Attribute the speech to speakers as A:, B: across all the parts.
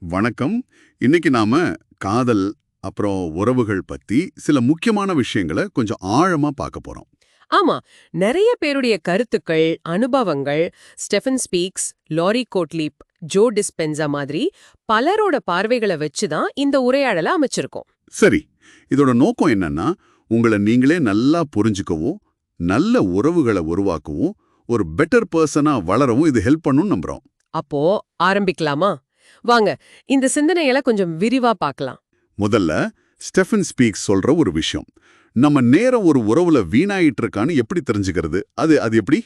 A: வணக்கம். இன்னைக்கு நாம காதல் அப்புறம் உறவுகள் பத்தி சில முக்கியமான விஷயங்களை கொஞ்சம் ஆழமா பார்க்க போறோம்.
B: ஆமா நிறைய பேருடைய கருத்துக்கள் அனுபவங்கள் Stefan Speaks Lori Gottlieb Joe Dispenza மாதிரி பலரோட பார்வைகளை வச்சுதான் இந்த உரையாடலை அமைச்சிருக்கோம்.
A: சரி இதோட நோக்கம் என்னன்னா உங்களை நீங்களே நல்லா புரிஞ்சுக்கவும் நல்ல உறவுகளை உருவாக்கவும் ஒரு பெட்டர் பர்சனா வளரவும் இது ஹெல்ப் பண்ணும் நம்புறோம்.
B: அப்போ ஆரம்பிக்கலாமா? வாங்க இந்த சிந்தனைகளை கொஞ்சம் விரிவா பார்க்கலாம்.
A: முதல்ல ஸ்டெஃபன் ஸ்பீக்ஸ் சொல்ற ஒரு விஷயம். நம்ம நேரம் ஒரு உறவுல வீணாயிட்டு இருக்கான்னு எப்படி தெரிஞ்சுக்கிறது? அது அது எப்படி?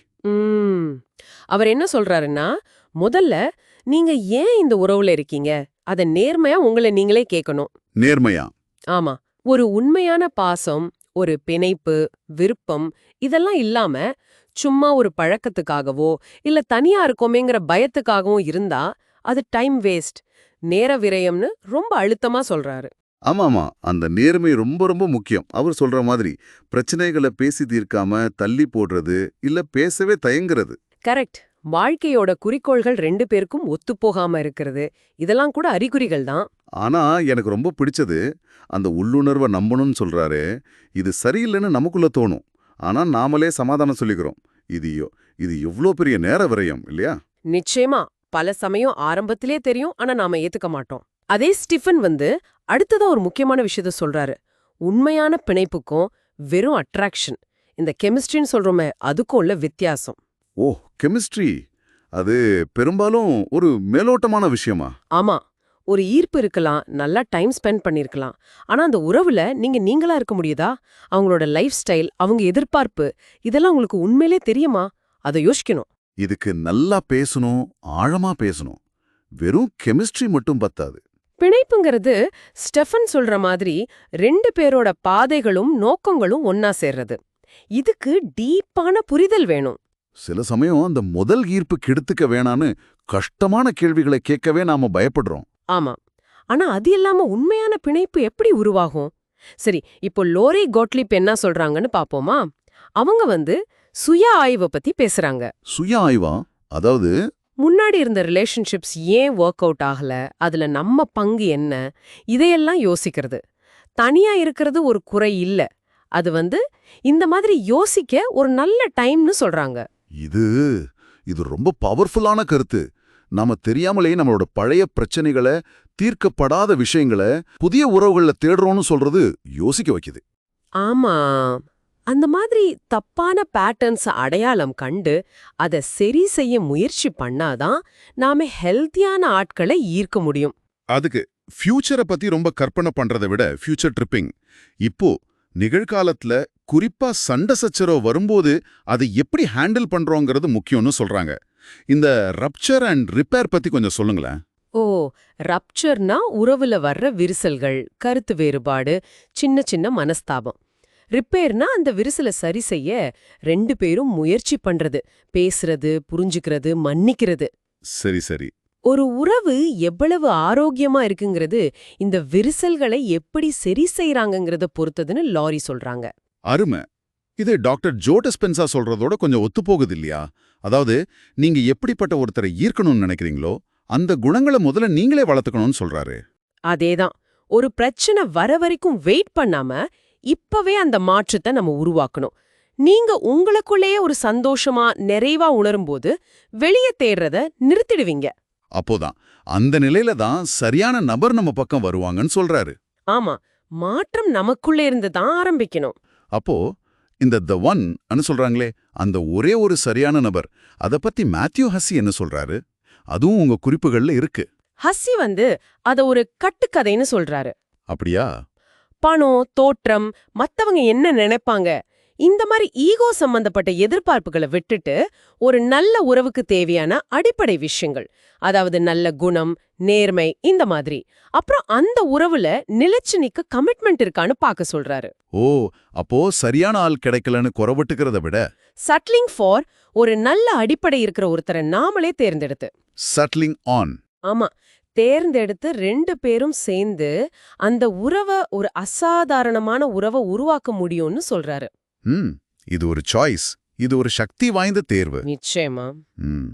B: அவர் என்ன சொல்றாருன்னா முதல்ல நீங்க ஏன் இந்த உறவுல இருக்கீங்க? அத நேர்மையா உங்களை நீங்களே கேட்கணும்.
A: நேர்மையா?
B: ஆமா ஒரு உண்மையான பாசம் ஒரு பிணைப்பு விருப்பம் இதெல்லாம் இல்லாம சும்மா ஒரு பழக்கத்துக்காகவோ இல்ல தனியா இருக்கோமேங்கிற பயத்துக்காகவும் இருந்தா அது டைம் வேஸ்ட் நேர விரயம்னு ரொம்ப அழுத்தமா சொல்றாரு.
C: ஆமாமா அந்த நேர்மை ரொம்ப ரொம்ப முக்கியம். அவர் சொல்ற மாதிரி பிரச்சனைகளை பேசி தீர்க்காம தள்ளி போடுறது இல்ல பேசவே தயங்குறது.
B: கரெக்ட். வாழ்க்கையோட குறிக்கோள்கள் ரெண்டு பேருக்கும் ஒத்துப்போகாம இருக்கிறது. இதெல்லாம் கூட அறிகுறிகள் தான்.
C: ஆனா எனக்கு ரொம்ப பிடிச்சது அந்த உள்ளுணர்வை நம்பணும்னு சொல்றாரு. இது சரியில்லைன்னு நமக்குள்ள தோணும். ஆனா நாமளே சமாதானம் சொல்லிக்கிறோம். இது இது எவ்வளோ பெரிய நேர விரயம் இல்லையா?
B: நிச்சயமா. பல சமயம் ஆரம்பத்திலே தெரியும் ஆனா நாம ஏத்துக்க மாட்டோம். அதே ஸ்டிஃபன் வந்து அடுத்ததா ஒரு முக்கியமான விஷயத்த சொல்றாரு. உண்மையான பிணைப்புக்கும் வெறும் அட்ராக்ஷன் இந்த கெமிஸ்ட்ரின்னு சொல்றோமே அதுக்கும் உள்ள வித்தியாசம்.
C: ஓ கெமிஸ்ட்ரி? அது பெரும்பாலும் ஒரு மேலோட்டமான விஷயமா?
B: ஆமா. ஒரு ஈர்ப்பு இருக்கலாம் நல்லா டைம் ஸ்பெண்ட் பண்ணிருக்கலாம். ஆனா அந்த உறவுல நீங்க நீங்களா இருக்க முடியுதா? அவங்களோட லைஃப் ஸ்டைல் அவங்க எதிர்பார்ப்பு இதெல்லாம் உங்களுக்கு உண்மையிலே தெரியுமா? அதை யோசிக்கணும்.
C: இதுக்கு நல்லா பேசணும் ஆழமா பேசணும். வெறும் கெமிஸ்ட்ரி மட்டும் பத்தாது.
B: பிணைப்புங்கிறது ஸ்டெஃபன் சொல்ற மாதிரி ரெண்டு பேரோட பாதைகளும் நோக்கங்களும் ஒன்னா சேர்றது. இதுக்கு டீப்பான புரிதல் வேணும்.
C: சில சமயம் அந்த முதல் ஈர்ப்பு கெடுத்துக்க வேணான்னு கஷ்டமான கேள்விகளை கேட்கவே நாம பயப்படுறோம்.
B: ஆமா. ஆனா அது இல்லாம உண்மையான பிணைப்பு எப்படி உருவாகும்? சரி இப்போ லோரி கோட்லிப் என்ன சொல்றாங்கன்னு பாப்போமா? அவங்க வந்து சுய ஆய்வை பத்தி பேசுறாங்க.
C: சுய ஆய்வா? அதாவது?
B: முன்னாடி இருந்த ரிலேஷன்ஷிப்ஸ் ஏன் ஒர்க் அவுட் ஆகல? அதுல நம்ம பங்கு என்ன? இதையெல்லாம் யோசிக்கிறது. தனியா இருக்கிறது ஒரு குறை இல்ல. அது வந்து இந்த மாதிரி யோசிக்க ஒரு நல்ல டைம்னு சொல்றாங்க.
C: இது இது ரொம்ப பவர்ஃபுல்லான கருத்து. நாம தெரியாமலே நம்மளோட பழைய பிரச்சனைகளை தீர்க்கப்படாத விஷயங்களை புதிய உறவுகள்ல தேடுறோம்னு சொல்றது யோசிக்க வைக்குது.
B: ஆமா. அந்த மாதிரி தப்பான பேட்டர்ன்ஸ் அடையாளம் கண்டு அதை சரி செய்ய முயற்சி பண்ணாதான் நாம ஹெல்த்தியான ஆட்களை ஈர்க்க முடியும்.
A: அதுக்கு ஃபியூச்சரை பத்தி ரொம்ப கற்பனை பண்றதை விட ஃபியூச்சர் ட்ரிப்பிங் இப்போ நிகழ்காலத்துல குறிப்பா சண்டை சச்சரவு வரும்போது அதை எப்படி ஹேண்டில் பண்றோங்கிறது முக்கியம்னு சொல்றாங்க. இந்த ரப்சர் அண்ட் ரிப்பேர் பத்தி கொஞ்சம் சொல்லுங்களேன்.
B: ஓ ரப்சர்னா உறவுல வர்ற விரிசல்கள் கருத்து வேறுபாடு சின்ன சின்ன மனஸ்தாபம். ரிப்பேர்னா அந்த விரிசலை சரி செய்ய ரெண்டு பேரும் முயற்சி பண்றது பேசுறது புரிஞ்சுக்கிறது மன்னிக்கிறது.
A: சரி சரி.
B: ஒரு உறவு எவ்வளவு ஆரோக்கியமா இருக்குங்கிறது இந்த விரிசல்களை எப்படி சரி செய்றாங்கங்கறத பொறுத்ததுன்னு லாரி சொல்றாங்க.
A: அருமை. இது டாக்டர் ஜோ டிஸ்பென்சா சொல்றதோட கொஞ்சம் ஒத்துப்போகுது இல்லையா? அதாவது நீங்க எப்படிப்பட்ட ஒருத்தரை ஈர்க்கணும்னு நினைக்கிறீங்களோ அந்த குணங்களை முதல்ல நீங்களே வளர்த்துக்கணும்னு சொல்றாரு.
B: அதேதான். ஒரு பிரச்சனை வர வரைக்கும் வெயிட் பண்ணாம இப்பவே அந்த மாற்றத்தை நம்ம உருவாக்கணும். நீங்க உங்களுக்குள்ளேயே ஒரு சந்தோஷமா நிறைவா உணரும்போது வெளியே தேடுறத நிறுத்திடுவீங்க.
A: அப்போதான். அந்த நிலையில தான் சரியான நபர் நம்ம பக்கம் வருவாங்கன்னு சொல்றாரு.
B: ஆமா. மாற்றம் நமக்குள்ளே இருந்து தான் ஆரம்பிக்கணும்.
A: அப்போ இந்த த ஒன் அனு சொல்றாங்களே அந்த ஒரே ஒரு சரியான நபர் அத பத்தி மேத்யூ ஹஸ்ஸி என்ன சொல்றாரு? அதுவும் உங்க குறிப்புகள்ல இருக்கு.
B: ஹஸ்ஸி வந்து அத ஒரு கட்டுக்கதைன்னு சொல்றாரு.
A: அப்படியா?
B: பணம் தோற்றம் மத்தவங்க என்ன நினைப்பாங்க? இந்த மாதிரி ஈகோ சம்பந்தப்பட்ட எதிர்பார்ப்புகளை விட்டுட்டு ஒரு நல்ல உறவுக்கு தேவையான அடிப்படை விஷயங்கள். அதாவது நல்ல குணம் நேர்மை இந்த மாதிரி. அப்புறம் அந்த உறவுல நிலைச்சு நிக்க கமிட்மெண்ட் இருக்கான்னு பார்க்க சொல்றாரு.
A: ஓ அப்போ சரியான ஆள் கிடைக்கலன்னு குறவட்டுக்கிறத விட
B: சட்லிங் ஃபார் ஒரு நல்ல அடிப்படை இருக்கிற ஒருத்தரை நாமளே தேர்ந்தெடுத்து.
A: சட்லிங் ஆன்
B: ஆமா. தேர்ந்தெடுத்து ரெண்டு பேரும் சேர்ந்து அந்த உறவை ஒரு அசாதாரணமான உறவை உருவாக்க முடியும்னு சொல்றாரு.
A: இது ஒரு சாய்ஸ் இது ஒரு சக்தி வாய்ந்த தேர்வு.
B: நிச்சயமா.
A: ம்.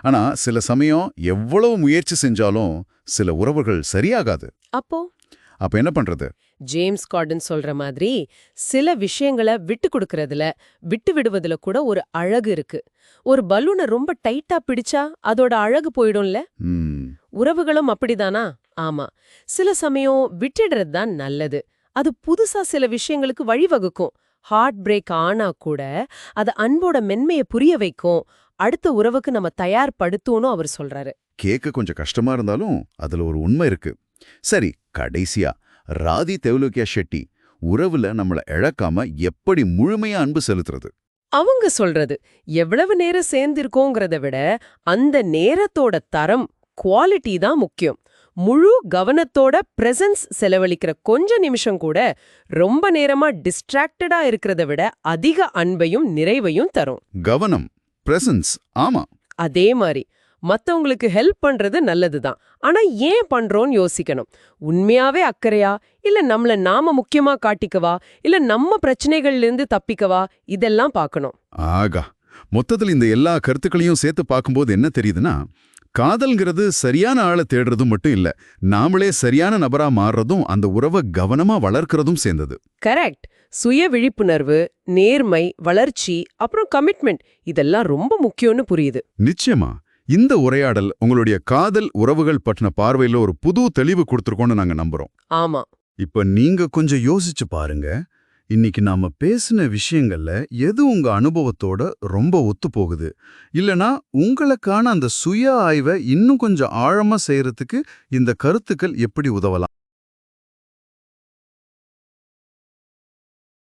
A: ஆனா சில சமயம் எவ்வளவு முயற்சி செஞ்சாலும் சில உறவுகள் சரியாகாது.
B: அப்போ?
A: அப்ப என்ன பண்றது?
B: ஜேம்ஸ் கார்டன் சொல்ற மாதிரி சில விஷயங்களை விட்டு கொடுக்கறதுல விட்டு விடுவதுல கூட ஒரு அழகு இருக்கு. ஒரு பலூனை ரொம்ப டைட்டா பிடிச்சா அதோட அழகு போயிடும்ல?
A: ம்.
B: உறவுகளும் அப்படிதானா? ஆமா. சில சமயம் விட்டுடுறது தான் நல்லது. அது புதுசா சில விஷயங்களுக்கு வழிவகுக்கும். ஹார்ட் பிரேக் ஆனா கூட அது அன்போட மென்மையை புரிய வைக்கும். அடுத்த உறவுக்கு நம்ம தயார்படுத்தும்னு அவர் சொல்றாரு.
A: கேட்க கொஞ்சம் கஷ்டமா இருந்தாலும் அதுல ஒரு உண்மை இருக்கு. சரி கடைசியா. ராதி தெவுலுக்கியா ஷெட்டி உறவுல நம்மள இழக்காம எப்படி முழுமையா அன்பு செலுத்துறது?
B: அவங்க சொல்றது எவ்வளவு நேரம் சேர்ந்திருக்கோங்கிறத விட அந்த நேரத்தோட தரம் குவாலிட்டி தான் முக்கியம். முழு கவனத்தோட பிரசன்ஸ் செலவழிக்கிற கொஞ்ச நிமிஷம் கூட ரொம்ப நேரமா டிஸ்ட்ராக்டடா இருக்கிறத விட அதிக அன்பையும் நிறைவையும் தரும்.
A: கவனம் பிரசன்ஸ் ஆமா.
B: அதே மாதிரி மத்தவங்களுக்கு ஹெல்ப் பண்றது நல்லதுதான் ஆனா ஏன் பண்றோம்னு யோசிக்கணும். உண்மையாவே அக்கறையா? இல்ல நம்மள நாம முக்கியமா காட்டிக்கவா? இல்ல நம்ம பிரச்சனைகள்ல இருந்து தப்பிக்கவா? இதெல்லாம் பார்க்கணும்.
A: ஆகா. மொத்தத்தில் இந்த எல்லா கருத்துக்களையும் சேர்த்து பார்க்கும்போது என்ன தெரியுதுன்னா காதல்ங்கிறது சரியான ஆளை தேடுறதும் மட்டும் இல்ல நாமளே சரியான நபரா மாறுறதும் அந்த உறவை கவனமா வளர்க்கறதும் சேர்ந்தது.
B: கரெக்ட். சுய விழிப்புணர்வு நேர்மை வளர்ச்சி அப்புறம் கமிட்மெண்ட் இதெல்லாம் ரொம்ப முக்கியம்னு புரியுது.
A: நிச்சயமா. இந்த உரையாடல் உங்களுடைய காதல் உறவுகள் பற்றின பார்வையில ஒரு புது தெளிவு கொடுத்துருக்கோம்னு நாங்க நம்புறோம்.
B: ஆமா.
C: இப்ப நீங்க கொஞ்சம் யோசிச்சு பாருங்க. இன்னைக்கு நாம பேசின விஷயங்கள்ல எது உங்க அனுபவத்தோட ரொம்ப ஒத்து போகுது? இல்லனா உங்களுக்கான அந்த சுய ஆய்வை இன்னும் கொஞ்சம் ஆழமா செய்யறதுக்கு இந்த கருத்துக்கள் எப்படி உதவலாம்?